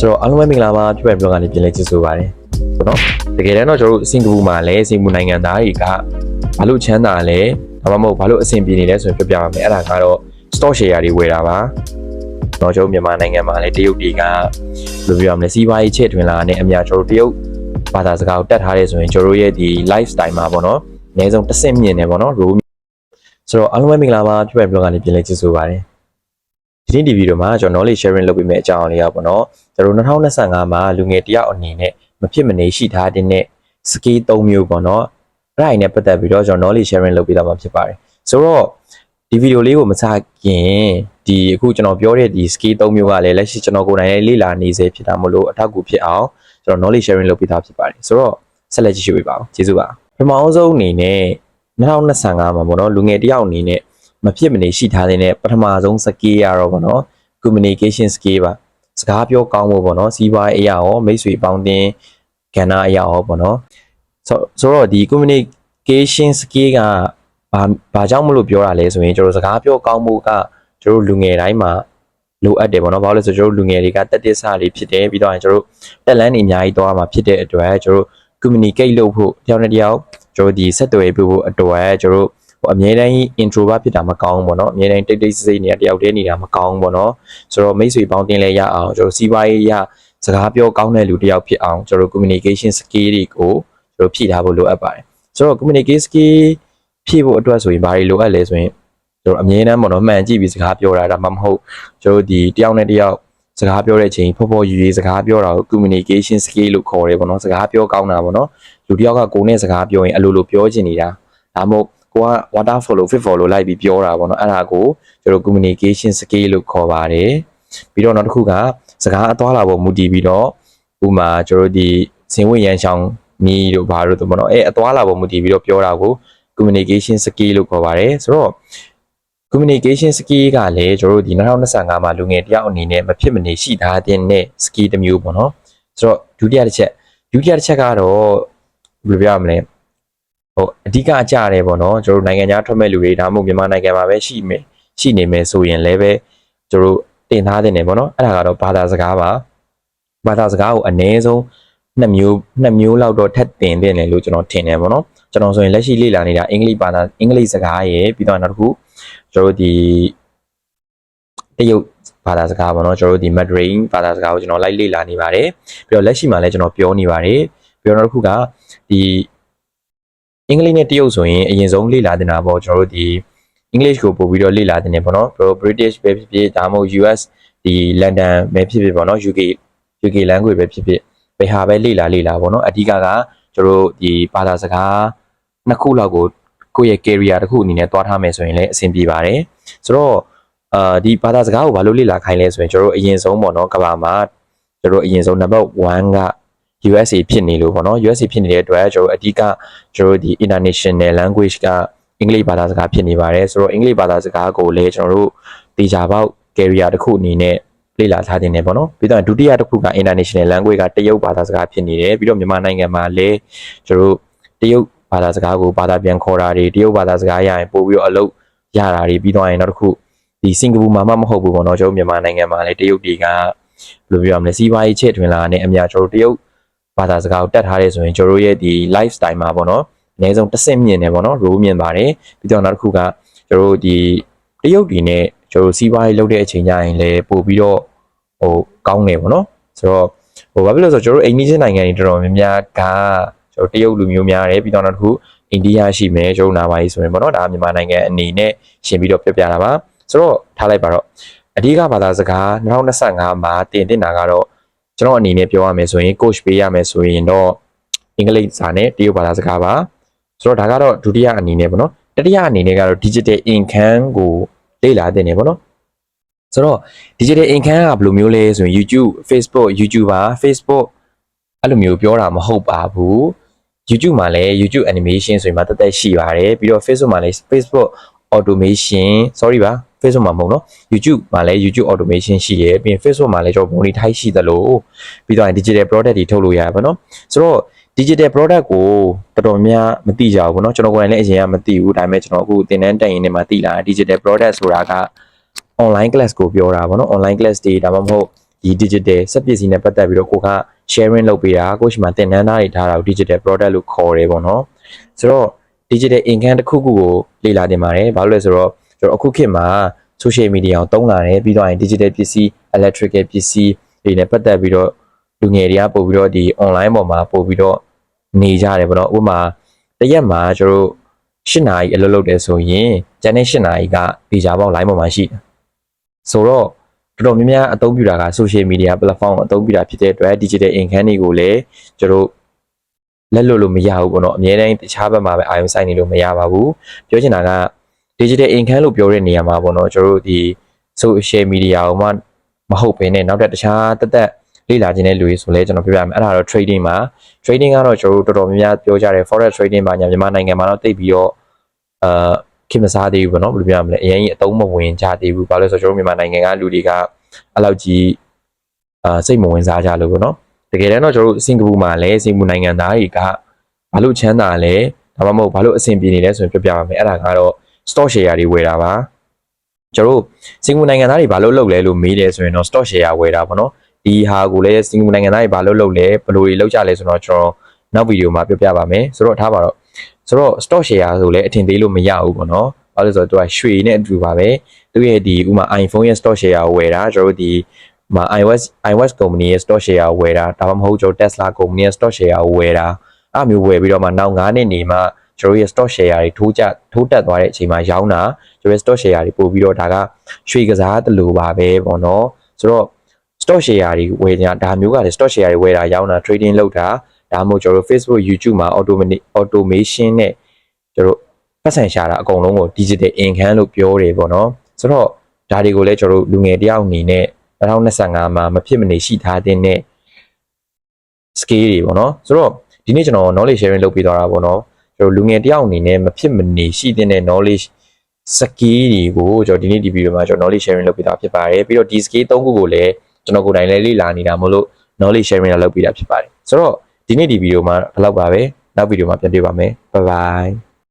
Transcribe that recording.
ဆိုတော့အားလုံးပဲမင်္ဂလာပါပြည့်ပြည့်ကနေပြင်လဲကျေးဇူးပါတယ်ပေါ့နော်တကယ်တမ်းတော့ကျွန်တော်တို့စင်ကာပူမှာလည်းစင်ကာပူနိုင်ငံသားတွေကဘာလို့ချမ်းသာလဲဒါမှမဟုတ်ဘာလို့အဆင်ပြေနေလဲဆိုရင်ပြောပြပါမယ်အဲ့ဒါကတော့ stock share တွေဝယ်တာပါတော့ကျွန်တော်မြန်မာနိုင်ငံမှာလည်းတရုတ်တွေကဘယ်လိုပြောရမလဲစီးပွားရေးချဲ့ထွင်လာတဲ့အများကျွန်တော်တို့တရုတ်ဘာသာစကားကိုတတ်ထားရဲဆိုရင်ကျွန်တော်တို့ရဲ့ဒီ lifestyle မှာပေါ့နော်အနည်းဆုံးတစ်ဆင့်မြင့်နေပေါ့နော် role ဆိုတော့အားလုံးပဲမင်္ဂလာပါပြည့်ပြည့်ကနေပြင်လဲကျေးဇူးပါတယ် ဒီနေ့ဒီဗီဒီယိုမှာကျွန်တော် knowledge sharing လုပ်ပေးမယ့်အကြောင်းအလေးอ่ะပေါ့နော်ကျွန်တော်2025မှာလူငယ်တယောက်အနေနဲ့မဖြစ်မနေရှိထားတဲ့ skill 3မျိုးပေါ့နော်အဲ့ဒါနဲ့ပတ်သက်ပြီးတော့ကျွန်တော် knowledge sharing လုပ်ပေးတာမှာဖြစ်ပါတယ်ဆိုတော့ဒီဗီဒီယိုလေးကိုမစခင်ဒီအခုကျွန်တော်ပြောတဲ့ဒီ skill 3မျိုးကလည်းလက်ရှိကျွန်တော်ကိုယ်တိုင်လေးလေ့လာနေစေဖြစ်တာမလို့အထောက်အကူဖြစ်အောင်ကျွန်တော် knowledge sharing လုပ်ပေးတာဖြစ်ပါတယ်ဆိုတော့ဆက်လက်ကြည့်ရှုပေးပါဦးကျေးဇူးပါပထမအဆုံးအနေနဲ့2025မှာပေါ့နော်လူငယ်တယောက်အနေနဲ့ မဖြစ်မနေရှိထားတဲ့ပထမဆုံး skill ရတော့ဗောနော် communication skill ပါစကားပြောကောင်းဖို့ဗောနော်စီးပွားရေးအရာရောမိတ်ဆွေပေါင်းတင်ကဏ္ဍအရာရောဗောနော်ဆိုဆိုတော့ဒီ communication skill ကဘာဘာကြောင့်မလို့ပြောတာလဲဆိုရင်ကျွန်တော်စကားပြောကောင်းဖို့ကကျွန်တော်လူငယ်တိုင်းမှာလိုအပ်တယ်ဗောနော်ဘာလို့လဲဆိုကျွန်တော်လူငယ်တွေကတက်တက်စာတွေဖြစ်တယ်ပြီးတော့ကျွန်တော်တက်လန်းနေအများကြီးသွားမှာဖြစ်တဲ့အတွက်ကျွန်တော် communicate လုပ်ဖို့တယောက်နဲ့တယောက်ကျွန်တော်ဒီဆက်သွယ်ဖို့အတွက်ကျွန်တော် ဟိုအမြဲတမ်း introvert ဖြစ်တာမကောင်းဘူးပေါ့နော်အမြဲတမ်းတိတ်တိတ်ဆိတ်ဆိတ်နေတာတယောက်တည်းနေတာမကောင်းဘူးပေါ့နော်ဆိုတော့မိတ်ဆွေပေါင်းတင်လဲရအောင်ကျွန်တော်စီးပွားရေးရစကားပြောကောင်းတဲ့လူတယောက်ဖြစ်အောင်ကျွန်တော် communication skill တွေကိုကျွန်တော်ဖြည့်ထားဖို့လိုအပ်ပါတယ်ဆိုတော့ communication skill ဖြည့်ဖို့အတွက်ဆိုရင်ဘာတွေလိုအပ်လဲဆိုရင်ကျွန်တော်အမြဲတမ်းပေါ့နော်မှန်ကြည့်ပြီးစကားပြောတာဒါမှမဟုတ်ကျွန်တော်ဒီတယောက်နဲ့တယောက်စကားပြောတဲ့အချိန်ဖော်ဖော်ယူယူစကားပြောတာကို communication skill လို့ခေါ်တယ်ပေါ့နော်စကားပြောကောင်းတာပေါ့နော်လူတယောက်ကကိုယ်နဲ့စကားပြောရင်အလိုလိုပြောချင်နေတာဒါမှမဟုတ် ကိုက water follow fit follow လိုက်ပြီးပြောတာပေါ့နော်အဲ့ဒါကိုကျွန်တော် communication skill လို့ခေါ်ပါတယ်ပြီးတော့နောက်တစ်ခုကစကားအသွားလာပေါ်မူတည်ပြီးတော့ဥမာကျွန်တော်ဒီဇင်ဝင်ရန်ချောင်းနီးတို့ဘာလို့တို့ပေါ့နော်အဲအသွားလာပေါ်မူတည်ပြီးတော့ပြောတာကို communication skill လို့ခေါ်ပါတယ်ဆိုတော့ communication skill ကလည်းကျွန်တော်တို့ဒီ2025မှာလူငယ်တယောက်အနေနဲ့မဖြစ်မနေရှိထားတဲ့ skill တစ်မျိုးပေါ့နော်ဆိုတော့ဒုတိယတစ်ချက်ဒုတိယတစ်ချက်ကတော့ဘယ်လိုပြောရမလဲ ဟိုအဓိကအကြရတယ်ပေါ့နော်ကျွန်တော်တို့နိုင်ငံခြားထွက်မဲ့လူတွေဒါမှမဟုတ်မြန်မာနိုင်ငံမှာပဲရှိမယ်ရှိနေမယ်ဆိုရင်လည်းပဲကျွန်တော်တို့တင်ထားတဲ့နေပေါ့နော်အဲ့ဒါကတော့ဘာသာစကားပါဘာသာစကားကိုအနည်းဆုံးနှစ်မျိုးနှစ်မျိုးလောက်တော့ထပ်တင်တဲ့နေလို့ကျွန်တော်ထင်တယ်ပေါ့နော်ကျွန်တော်ဆိုရင်လက်ရှိလေ့လာနေတာအင်္ဂလိပ်ဘာသာအင်္ဂလိပ်စကားရယ်ပြီးတော့နောက်တစ်ခုကျွန်တော်တို့ဒီတရုတ်ဘာသာစကားပေါ့နော်ကျွန်တော်တို့ဒီ Mandarin ဘာသာစကားကိုကျွန်တော်လိုက်လေ့လာနေပါတယ်ပြီးတော့လက်ရှိမှာလည်းကျွန်တော်ပြောနေပါတယ်ပြီးတော့နောက်တစ်ခုကဒီ အင်္ဂလိပ်နဲ့တရုတ်ဆိုရင်အရင်ဆုံးလေ့လာတင်တာပေါ့ကျွန်တော်တို့ဒီ English ကိုပို့ပြီးတော့လေ့လာတင်တယ်ပေါ့နော် Pro British ပဲဖြစ်ဖြစ်ဒါမှမဟုတ် US ဒီ London ပဲဖြစ်ဖြစ်ပေါ့နော် UK UK language ပဲဖြစ်ဖြစ်ဘယ်ဟာပဲလေ့လာလေ့လာပေါ့နော်အဓိကကကျွန်တော်တို့ဒီဘာသာစကားနှစ်ခုလောက်ကိုကိုယ့်ရဲ့ career တစ်ခုအနေနဲ့တွားထားမယ်ဆိုရင်လည်းအဆင်ပြေပါတယ်ဆိုတော့အာဒီဘာသာစကားကိုဘာလို့လေ့လာခိုင်းလဲဆိုရင်ကျွန်တော်တို့အရင်ဆုံးပေါ့နော်ကဘာမှာကျွန်တော်တို့အရင်ဆုံး number 1က USA ဖြစ်နေလို့ပေါ့နော် USA ဖြစ်နေတဲ့အတွက်ကျွန်တော်အဓိကကျွန်တော်ဒီ international language ကအင်္ဂလိပ်ဘာသာစကားဖြစ်နေပါတယ်ဆိုတော့အင်္ဂလိပ်ဘာသာစကားကိုလည်းကျွန်တော်တို့တေချာပေါက် career တစ်ခုအနေနဲ့လေ့လာထားတင်တယ်ပေါ့နော်ပြီးတော့ဒုတိယတစ်ခုက international language ကတရုတ်ဘာသာစကားဖြစ်နေတယ်ပြီးတော့မြန်မာနိုင်ငံမှာလည်းကျွန်တော်တို့တရုတ်ဘာသာစကားကိုဘာသာပြန်ခေါ်တာတွေတရုတ်ဘာသာစကားရရင်ပို့ပြီးတော့အလုပ်ရတာတွေပြီးတော့ရင်နောက်တစ်ခုဒီစင်ကာပူမှာမှမဟုတ်ဘူးပေါ့နော်ကျွန်တော်မြန်မာနိုင်ငံမှာလည်းတရုတ်တွေကဘယ်လိုပြောရမလဲစီးပွားရေးချဲ့ထွင်လာတဲ့အများကျွန်တော်တို့တရုတ် ဘာသာစကားကိုတတ်ထားရဲဆိုရင်ကျွန်တော်တို့ရဲ့ဒီ lifestyle မှာပေါ့နော်အနည်းဆုံးတစ်ဆင့်မြင့်နေပေါ့နော် role မြင့်ပါတယ်ပြီးတော့နောက်တစ်ခုကကျွန်တော်တို့ဒီတရုတ်ပြည်နဲ့ကျွန်တော်တို့စီးပွားရေးလုပ်တဲ့အချိန်ကျရင်လည်းပို့ပြီးတော့ဟိုကောင်းနေပေါ့နော်ဆိုတော့ဟိုဘာဖြစ်လို့လဲဆိုတော့ကျွန်တော်တို့အိန္ဒိယနိုင်ငံတွေတော်တော်များများကကျွန်တော်တရုတ်လူမျိုးများတယ်ပြီးတော့နောက်တစ်ခုအိန္ဒိယရှိမယ်ကျွန်တော်နာပါကြီးဆိုရင်ပေါ့နော်ဒါမြန်မာနိုင်ငံအနေနဲ့ရှင်ပြီးတော့ပြပြတာပါဆိုတော့ထားလိုက်ပါတော့အဓိကဘာသာစကား2025မှာတင်တင်တာကတော့ ကျွန်တော်အနေနဲ့ပြောရမယ်ဆိုရင် coach ပေးရမယ်ဆိုရင်တော့အင်္ဂလိပ်စာနဲ့တရုတ်ဘာသာစကားပါဆိုတော့ဒါကတော့ဒုတိယအနေနဲ့ပေါ့နော်တတိယအနေနဲ့ကတော့ digital income ကိုလေ့လာတင်နေပေါ့နော်ဆိုတော့ digital income ကဘယ်လိုမျိုးလဲဆိုရင် YouTube Facebook YouTuber Facebook အဲ့လိုမျိုးပြောတာမဟုတ်ပါဘူး YouTube မှာလည်း YouTube animation ဆိုရင်မှတက်တက်ရှိပါတယ်ပြီးတော့ Facebook မှာလည်း Facebook automation sorry ပါ Facebook မှာမဟုတ်နော် YouTube မှာလည်း YouTube automation ရှိရယ်ပြီးရင် Facebook မှာလည်းကျွန်တော် monetize ရှိသလိုပြီးတော့ digital product တွေထုတ်လို့ရတယ်ပေါ့နော်ဆိုတော့ digital product ကိုတော်တော်များမသိကြဘူးပေါ့နော်ကျွန်တော်ကိုယ်တိုင်လည်းအရင်ကမသိဘူးဒါပေမဲ့ကျွန်တော်အခုသင်တန်းတက်ရင်လည်းမသိလာ digital product ဆိုတာက online class ကိုပြောတာပေါ့နော် online class တွေဒါမှမဟုတ်ဒီ digital စက်ပစ္စည်းနဲ့ပတ်သက်ပြီးတော့ကိုက sharing လုပ်ပေးတာကိုရှိမှသင်တန်းသားတွေထားတာကို digital product လို့ခေါ်တယ်ပေါ့နော်ဆိုတော့ digital income တစ်ခုခုကိုလေ့လာတင်ပါတယ်ဘာလို့လဲဆိုတော့ ကျွန်တော်အခုခေတ်မှာ social media ကိုသုံးလာတယ်ပြီးတော့ရင် digital ပစ္စည်း electrical ပစ္စည်းတွေနဲ့ပတ်သက်ပြီးတော့လူငယ်တွေကပို့ပြီးတော့ဒီ online ပေါ်မှာပို့ပြီးတော့နေကြတယ်ပေါ့နော်ဥပမာတစ်ရက်မှာကျွန်တော်တို့၈နာရီအလုပ်လုပ်တယ်ဆိုရင်ကျန်တဲ့၈နာရီကဗီဇာပေါက် line ပေါ်မှာရှိတယ်ဆိုတော့တော်တော်များများအသုံးပြုတာက social media platform ကိုအသုံးပြုတာဖြစ်တဲ့အတွက် digital income တွေကိုလည်းကျွန်တော်တို့လက်လွတ်လို့မရဘူးပေါ့နော်အများတိုင်းတခြားဘက်မှာပဲအာရုံစိုက်နေလို့မရပါဘူးပြောချင်တာက digital income လို့ပြောတဲ့နေရာမှာပေါ့နော်ကျွန်တော်တို့ဒီ social media ကိုမှမဟုတ်ဘဲနဲ့နောက်ထပ်တခြားတက်တက်လေ့လာခြင်းတဲ့လူတွေဆိုလဲကျွန်တော်ပြောပြမယ်အဲ့ဒါတော့ trading မှာ trading ကတော့ကျွန်တော်တို့တော်တော်များများပြောကြတယ် forex trading မှာညာမြန်မာနိုင်ငံမှာတော့တိတ်ပြီးတော့အာခင်မစားသေးဘူးပေါ့နော်ဘယ်လိုပြောရမလဲအရင်ကြီးအသုံးမဝင်ကြသေးဘူးဘာလို့လဲဆိုတော့ကျွန်တော်တို့မြန်မာနိုင်ငံကလူတွေကအဲ့လောက်ကြီးအာစိတ်မဝင်စားကြလို့ပေါ့နော်တကယ်တမ်းတော့ကျွန်တော်တို့စင်ကာပူမှာလည်းစင်ကာပူနိုင်ငံသားတွေကဘာလို့ချမ်းသာလဲဒါမှမဟုတ်ဘာလို့အဆင်ပြေနေလဲဆိုရင်ပြောပြပါမယ်အဲ့ဒါကတော့ stock share တွေဝယ်တာပါကျွန်တော်တို့စင်ကာပူနိုင်ငံသားတွေဘာလို့လုပ်လဲလို့မေးတယ်ဆိုရင်တော့ stock share ဝယ်တာပေါ့နော်ဒီဟာကိုလည်းစင်ကာပူနိုင်ငံသားတွေဘာလို့လုပ်လဲဘယ်လိုတွေလုပ်ကြလဲဆိုတော့ကျွန်တော်နောက်ဗီဒီယိုမှာပြောပြပါမယ်ဆိုတော့ထားပါတော့ဆိုတော့ stock share ဆိုလည်းအထင်သေးလို့မရဘူးပေါ့နော်ဘာလို့လဲဆိုတော့သူကရွှေနဲ့အတူပါပဲသူရဲ့ဒီဥမာ iPhone ရဲ့ stock share ကိုဝယ်တာကျွန်တော်တို့ဒီမှာ iOS iOS company ရဲ့ stock share ကိုဝယ်တာဒါမှမဟုတ်ကျွန်တော် Tesla company ရဲ့ stock share ကိုဝယ်တာအဲ့မျိုးဝယ်ပြီးတော့မှနောက်9နှစ်နေမှ ကျွန်တော်ရဲ့ stock share တွေထိုးကျထိုးတက်သွားတဲ့အချိန်မှာရောင်းတာကျွန်တော်ရဲ့ stock share တွေပို့ပြီးတော့ဒါကရွှေကစားတလို့ပါပဲပေါ့နော်ဆိုတော့ stock share တွေဝယ်နေတာဒါမျိုးကလည်း stock share တွေဝယ်တာရောင်းတာ trading လုပ်တာဒါမှမဟုတ်ကျွန်တော်တို့ Facebook YouTube မှာ automation automation နဲ့ကျွန်တော်ပတ်စံရှာတာအကုန်လုံးကို digital income လို့ပြောတယ်ပေါ့နော်ဆိုတော့ဒါတွေကိုလည်းကျွန်တော်တို့လူငယ်တယောက်အနေနဲ့2025မှာမဖြစ်မနေရှိထားတဲ့ scale တွေပေါ့နော်ဆိုတော့ဒီနေ့ကျွန်တော် knowledge sharing လုပ်ပေးသွားတာပေါ့နော် ကျွန်တော်လူငယ်တယောက်အနေနဲ့မဖြစ်မနေရှိတဲ့ knowledge skill တွေကိုကျွန်တော်ဒီနေ့ဒီဗီဒီယိုမှာကျွန်တော် knowledge sharing လုပ်ပေးတာဖြစ်ပါတယ်ပြီးတော့ဒီ skill ၃ခုကိုလည်းကျွန်တော်ကိုယ်တိုင်လည်းလေ့လာနေတာမို့လို့ knowledge sharing လုပ်ပေးတာဖြစ်ပါတယ်ဆိုတော့ဒီနေ့ဒီဗီဒီယိုမှာဒီလောက်ပါပဲနောက်ဗီဒီယိုမှာပြန်တွေ့ပါမယ် bye bye